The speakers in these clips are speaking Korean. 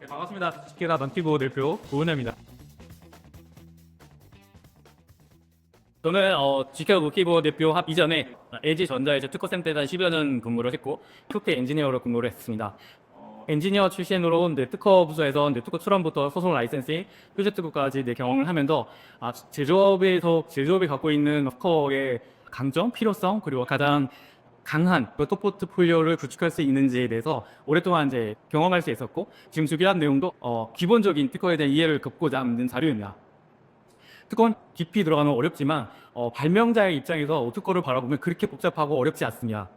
네, 반갑습니다. 지케라 넌티보 대표 고은혜입니다. 저는 어, 지케라 노키보 대표 합 이전에 LG전자에서 특허센터에서 한 10여 년 근무를 했고 소프트 엔지니어로 근무를 했습니다. 어, 엔지니어 출신으로 이제 특허 부서에서 이제 특허 출원부터 소송 라이센싱, 표제 특허까지 이제 경험을 하면서 아, 제조업에서 제조업이 갖고 있는 특허의 강점, 필요성 그리고 가장 강한 또 포트폴리오를 구축할 수 있는지에 대해서 오랫동안 이제 경험할 수 있었고 지금 준비한 내용도 어, 기본적인 특허에 대한 이해를 돕고자 만든 자료입니다. 특허는 깊이 들어가면 어렵지만 어, 발명자의 입장에서 특허를 바라보면 그렇게 복잡하고 어렵지 않습니다.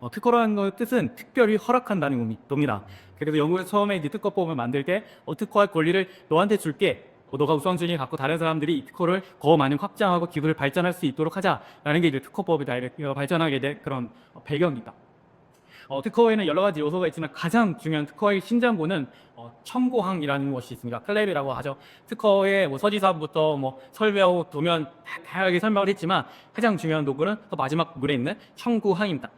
어, 특허라는 것 뜻은 특별히 허락한다는 겁니다. 그래서 영국에서 처음에 이제 특허법을 만들 때 어, 특허할 권리를 너한테 줄게. 어, 너가 우선순위 갖고 다른 사람들이 이 특허를 더 많이 확장하고 기술을 발전할 수 있도록 하자라는 게 이제 특허법이 다 이렇게 발전하게 된 그런 어, 배경이다. 어, 특허에는 여러 가지 요소가 있지만 가장 중요한 특허의 신장부는 어, 청고항이라는 것이 있습니다. 클랩이라고 하죠. 특허의 뭐 서지사부터 뭐 설명하고 도면 다- 다양하게 설명을 했지만 가장 중요한 도구는 그 마지막 부분에 있는 청구항입니다.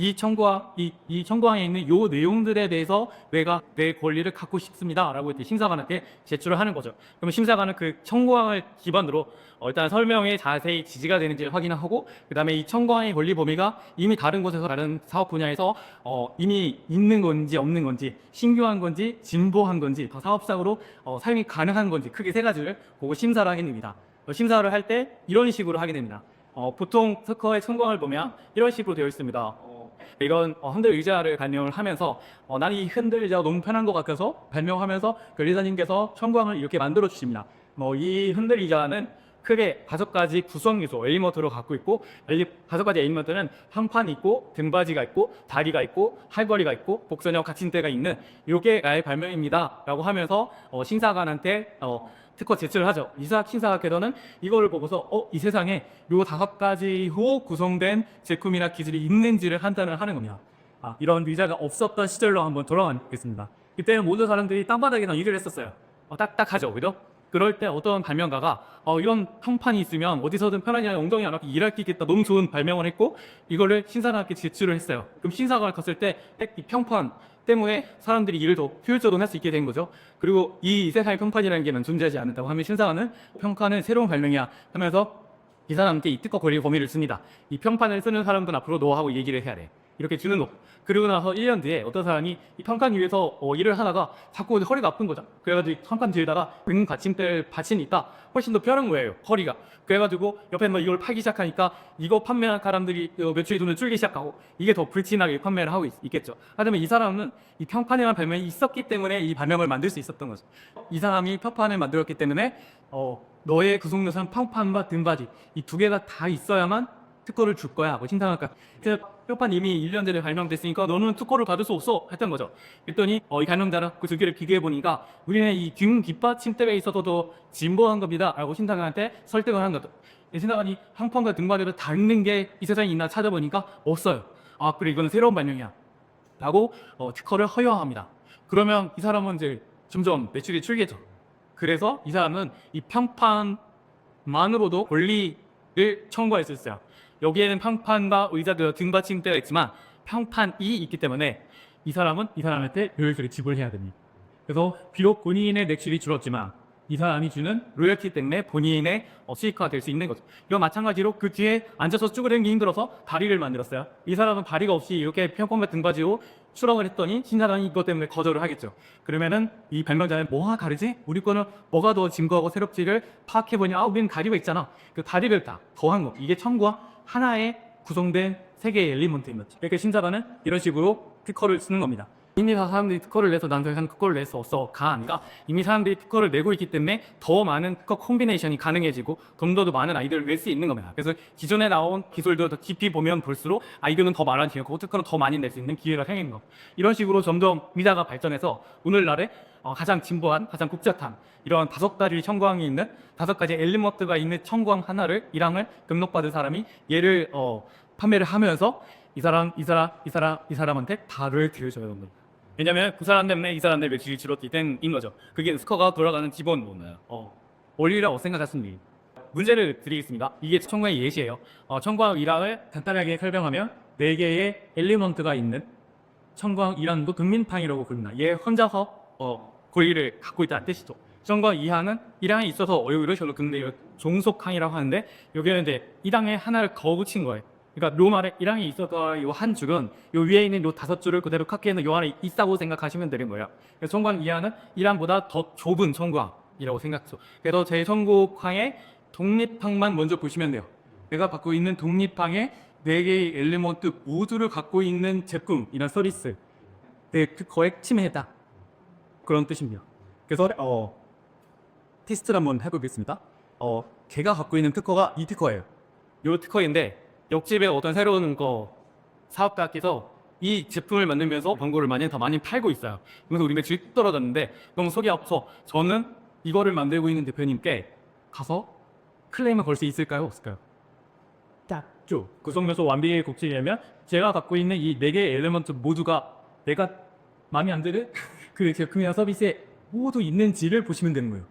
이 청구항, 이, 이 청구항에 있는 요 내용들에 대해서 내가 내 권리를 갖고 싶습니다라고 이렇게 심사관한테 제출을 하는 거죠. 그러면 심사관은 그 청구항을 기반으로 어, 일단 설명에 자세히 지지가 되는지 를 확인하고 그 다음에 이 청구항의 권리 범위가 이미 다른 곳에서 다른 사업 분야에서 어, 이미 있는 건지 없는 건지 신규한 건지 진보한 건지 더 사업상으로 어, 사용이 가능한 건지 크게 세 가지를 보고 심사를 하게 됩니다. 어, 심사를 할 때 이런 식으로 하게 됩니다. 어, 보통 특허의 청구항을 보면 이런 식으로 되어 있습니다. 어, 이런 어, 흔들 의자를 발명을 하면서 어, 나는 이 흔들 의자가 너무 편한 것 같아서 발명하면서 변리사님께서 청구항을 이렇게 만들어 주십니다. 뭐 이 흔들 의자는 크게 다섯 가지 구성 요소 엘리먼트를 갖고 있고 다섯 가지 엘리먼트는 한판이 있고 등받이가 있고 다리가 있고 팔걸이가 있고 복선형 받침대가 있는 요게 나의 발명입니다라고 하면서 어, 심사관한테 어, 특허 제출을 하죠. 이사 심사학회에서는 이거를 보고서 어, 이 세상에 요 다섯 가지로 구성된 제품이나 기술이 있는지를 판단을 하는 겁니다. 아, 이런 의자가 없었던 시절로 한번 돌아가겠습니다. 그때는 모든 사람들이 땅바닥에서 일을 했었어요. 어, 딱딱하죠, 그죠? 그럴 때 어떤 발명가가 어, 이런 평판이 있으면 어디서든 편하게 엉덩이 안 아프게 일할 수 있겠다. 너무 좋은 발명을 했고 이거를 신사관께 제출을 했어요. 그럼 신사관을 갔을 때 이 평판 때문에 사람들이 일을 더 효율적으로 할 수 있게 된 거죠. 그리고 이 세상의 평판이라는 게난 존재하지 않는다고 하면 신사관은 평판은 새로운 발명이야 하면서 이 사람한테 이 특허 권리 범위를 줍니다. 이 평판을 쓰는 사람들은 앞으로 너하고 얘기를 해야 돼. 이렇게 주는 거. 그리고 나서 1년 뒤에 어떤 사람이 이 평판 위에서 어, 일을 하다가 자꾸 허리가 아픈 거죠. 그래가지고 평판 들다가 등 받침대 받침이 있다. 훨씬 더 편한 거예요. 허리가. 그래가지고 옆에 뭐 이걸 팔기 시작하니까 이거 판매한 사람들이 어, 매출이 돈을 줄기 시작하고 이게 더 불티나게 판매를 하고 있, 겠죠 하지만 이 사람은 이 평판이라는 발명이 있었기 때문에 이 발명을 만들 수 있었던 거죠. 이 사람이 평판을 만들었기 때문에 어, 너의 구속요소는 평판과 등받이 이 두 개가 다 있어야만 특허를 줄 거야 하고 신상학과. 그래서 표판 이미 1년 전에 발명됐으니까 너는 특허를 받을 수 없어 했던 거죠. 그랬더니 어, 이 발명자랑 그 두 개를 비교해 보니까 우리는 이 균 깃받침대에 있어서도 진보한 겁니다 라고 신상한테 설득을 한 거죠. 신상관이 항판과 등받이를 닿는 게 이 세상에 있나 찾아보니까 없어요. 아 그래 이거는 새로운 발명이야 라고 어, 특허를 허용합니다. 그러면 이 사람은 이제 점점 매출이 줄겠죠. 그래서 이 사람은 이 평판만으로도 권리를 청구할 수 있어요. 여기에는 평판과 의자들 등받침대가 있지만 평판이 있기 때문에 이 사람은 이 사람한테 로열티를 지불해야 됩니다. 그래서 비록 본인의 매출이 줄었지만 이 사람이 주는 로열티 때문에 본인의 어, 수익화가 될 수 있는 거죠. 이와 마찬가지로 그 뒤에 앉아서 쭈그리기 힘들어서 다리를 만들었어요. 이 사람은 다리가 없이 이렇게 평범한 등받이로 수락을 했더니 신사장이 이것 때문에 거절을 하겠죠. 그러면은 이 발명자는 뭐가 다르지? 우리 거는 뭐가 더 증거하고 새롭지를 파악해보니 아 우리는 다리가 있잖아. 그 다리를 다 더한 거. 이게 청구와 하나의 구성된 세 개의 거죠. 이렇게 신사관은 이런 식으로 특허를 쓰는 겁니다. 이미 다 사람들이 특허를 내서 난 더 이상 특허를 낼 수 없어 가 아니라 이미 사람들이 특허를 내고 있기 때문에 더 많은 특허 콤비네이션이 가능해지고 좀더 많은 아이디어를 낼 수 있는 겁니다. 그래서 기존에 나온 기술도 더 깊이 보면 볼수록 아이디어는 더 많아지고 특허는 더 많이 낼 수 있는 기회가 생기는 거. 이런 식으로 점점 미자가 발전해서 오늘날에 어, 가장 진보한 가장 국자탄 이런 다섯 가지 청구항이 있는 다섯 가지 엘리먼트가 있는 청구항 하나를 일항을 등록받은 사람이 얘를 어, 판매를 하면서 이 사람 이 사람 이 사람 이 사람한테 달을 들여줘야 합니다. 왜냐면 그 사람 때문에 이 사람들 매출이 줄었기 때문인 거죠. 그게 스커가 돌아가는 기본 문화예요. 어, 원리라고 생각하십니다. 문제를 드리겠습니다. 이게 청구의 예시예요. 어, 청구와 일항을 간단하게 설명하면 네 개의 엘리먼트가 있는 청광 1항도 극민팡이라고 부릅니다. 얘 혼자서 어, 권리를 갖고 있다는 뜻이죠. 청광 2항은 1항에 있어서 어유를 저로 근데 이걸 종속항이라고 하는데 여기는 이제 1항에 하나를 더 붙인 거예요. 그러니까 로말에 1항에 있어서 이한 줄은 요 위에 있는 요 다섯 줄을 그대로 카키에는 요 안에 있다고 생각하시면 되는 거예요. 그래서 청광 2항은 1항보다 더 좁은 청광이라고 생각하죠. 그래서 제 청곡항의 독립항만 먼저 보시면 돼요. 내가 갖고 있는 독립항의 네 개의 엘리먼트 모두를 갖고 있는 제품, 이런 서비스, 네, 그거에 침해했다. 그런 뜻입니다. 그래서 어, 테스트를 한번 해보겠습니다. 어, 걔가 갖고 있는 특허가 이 특허예요. 이 특허인데 옆집에 어떤 새로운 거 사업가께서 이 제품을 만들면서 광고를 많이 더 많이 팔고 있어요. 그래서 우리 매출이 뚝 떨어졌는데 너무 속이 아파서 저는 이거를 만들고 있는 대표님께 가서 클레임을 걸 수 있을까요? 없을까요? 딱죠. 구성요소 완비의 곡지려면 제가 갖고 있는 이 네 개의 엘리먼트 모두가 내가 마음에 안 드는 그 제품이나 서비스에 모두 있는지를 보시면 되는 거예요.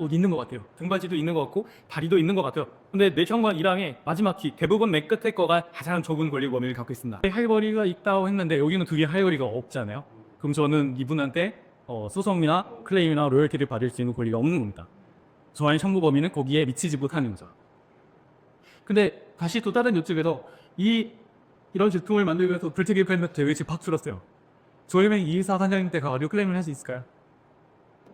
옷 있는 것 같아요. 등받이도 있는 것 같고 다리도 있는 것 같아요. 근데 내 청관 1항의 마지막 키 대부분 맨 끝에 거가 가장 좁은 권리 범위를 갖고 있습니다. 할거리가 있다고 했는데 여기는 두개 할거리가 없잖아요. 그럼 저는 이분한테 어, 소송이나 클레임이나 로열티를 받을 수 있는 권리가 없는 겁니다. 저의 청구 범위는 거기에 미치지 못하는 거죠. 근데 다시 또 다른 요쪽에서 이 이런 제품을 만들기 위해서 불특이 팬트 대회치 팍 줄었어요. 저희는 이사 사장님 때 가가지고 클레임을 할 수 있을까요?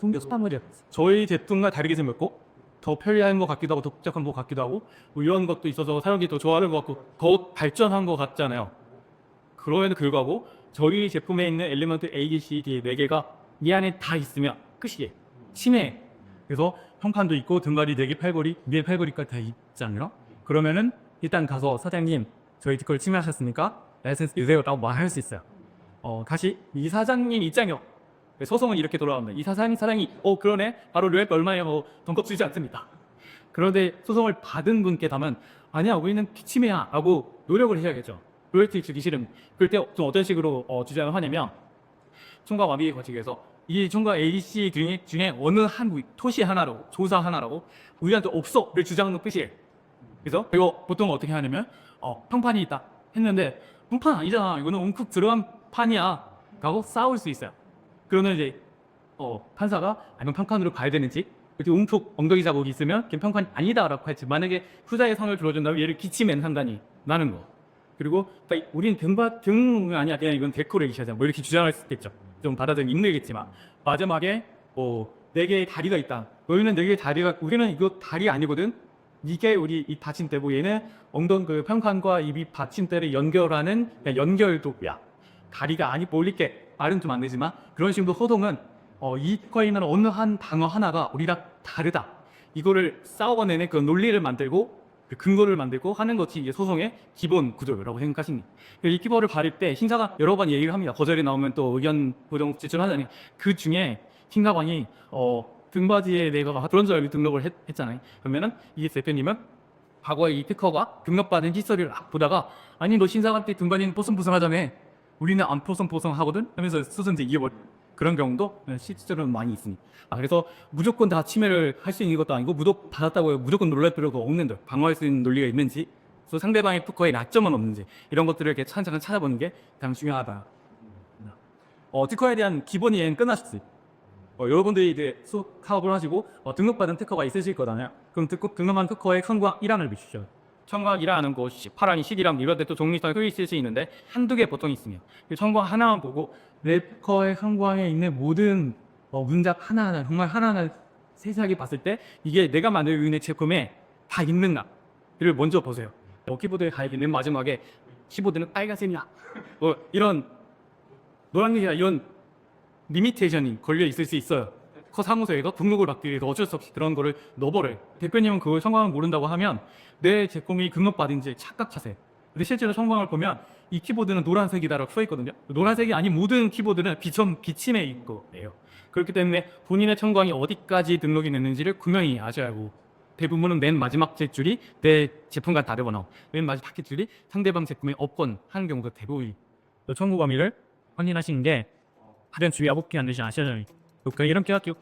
통계 스파머리야. 저희 제품과 다르게 생겼고 더 편리한 것 같기도 하고 더 복잡한 것 같기도 하고 뭐 이런 것도 있어서 사용하기 더 좋아하는 것 같고 더 발전한 것 같잖아요. 그럼에도 불구하고 저희 제품에 있는 엘리먼트 A, B, C, D 네 개가 이 안에 다 있으면 끝이에요. 심해. 그래서 형판도 있고 등갈이 4개 팔걸이 위에 팔걸이까지 다 있잖아요. 그러면은 일단 가서 사장님 저희 특허를 침해하셨으니까 라이센스 주세요라고 말할 수 있어요. 어 다시 이 사장님 입장이요. 소송은 이렇게 돌아옵니다. 이 사장님 사장이 어 그러네 바로 료액 얼마예요? 뭐 돈값 주지 않습니다. 그런데 소송을 받은 분께 다면 아니야 우리는 피침해야라고 노력을 해야겠죠. 로열티 주기 싫음. 그럴 때좀 어떤 식으로 어, 주장을 하냐면 총각 완비의 거치기에서 이 총각 A, C 중에, 중에 어느 한 위- 토시 하나로 조사 하나라고 우리한테 없어를 주장하는 뜻이에요. 그래서 이거 보통 어떻게 하냐면 어, 평판이 있다 했는데 평판 아니잖아. 이거는 웅쿡 들어간 판이야. 라고 싸울 수 있어요. 그러면 이제 어, 판사가 아니면 평판으로 가야 되는지 이렇게 움푹 엉덩이 자국이 있으면 걔 평판이 아니다라고 할지. 만약에 후자의 선을 들어준다면 얘를 기침엔 상관이 나는 거. 그리고 그러니까 우린 등바 등 아니야. 그냥 이건 데코레이션이야 뭐 이렇게 주장할 수 있겠죠. 좀 받아들이기 힘들겠지만. 마지막에 뭐네 개의 다리가 있다. 너희는 네 개의 다리가 우리는 이거 다리 아니거든. 이게 우리 이 받침대고 얘는 엉덩 그 평판과 이 받침대를 연결하는 연결도구야 다리가 아니 몰릴게 말은 좀 안 되지만 그런 식으로 소송은 어, 이 거에는 어느 한 단어 하나가 우리랑 다르다. 이거를 싸워내는 그 논리를 만들고 그 근거를 만들고 하는 것이 이게 소송의 기본 구조라고 생각하십니다. 이 키보를 받을 때 심사가 여러 번 얘기를 합니다. 거절이 나오면 또 의견 보정 제출하자니 그 중에 심사관이 어, 등받이에 내가 그런 줄 알고 등록을 했, 했잖아요. 그러면은 이 대표님은 과거에 이 특허가 등록받은 히스토리를 막 보다가 아니 너 신사관 때 등반이는 뽀송뽀송하자며 우리는 안 뽀송뽀송하거든 하면서 수선제 이겨버 그런 경우도 실제로는 많이 있습니다. 아 그래서 무조건 다 침해를 할 수 있는 것도 아니고 무독 받았다고 무조건 놀랄 필요가 없는데 방어할 수 있는 논리가 있는지 또 상대방의 특허에 약점은 없는지 이런 것들을 이렇게 차근차근 찾아보는 게 가장 중요하다. 어, 특허에 대한 기본 이해는 끝났어요. 어, 여러분들이 이제 수업 사업을 하시고 어, 등록받은 특허가 있으실 거잖아요. 그럼 특허, 등록한 특허의 청구항 1항을 비추죠. 청구항 1항은 그 8항이 11항 이런 데또 종류상 효율 있을 수 있는데 한두 개 보통 있으면 그 청구항 하나만 보고 내 특허의 청구항에 있는 모든 어, 문작 하나하나 정말 하나하나 세세하게 봤을 때 이게 내가 만들고 있는 제품에 다 있는가를 먼저 보세요. 어, 키보드에 가 있는 마지막에 키보드는 빨간색이야. 뭐 이런 노란색이야 이런 리미테이션이 걸려 있을 수 있어요. 커 사무소에서 등록을 받기 위해서 어쩔 수 없이 그런 거를 넣어버려요. 대표님은 그걸 성광을 모른다고 하면 내 제품이 등록받은지 착각하세요. 근데 실제로 성광을 보면 이 키보드는 노란색이다라고 써 있거든요. 노란색이 아닌 모든 키보드는 비점 비침에 있고 예요. 그렇기 때문에 본인의 청광이 어디까지 등록이 됐는지를 분명히 아셔야 하고 대부분은 맨 마지막 제줄이 내 제품과 다르거나 맨 마지막 제줄이 상대방 제품에 없건 하는 경우가 대부분이 청구 범위를 확인하시는 게 가장 주의하고 안 되지 아셔야 됩니다. 그러니까 이렇게 할게요.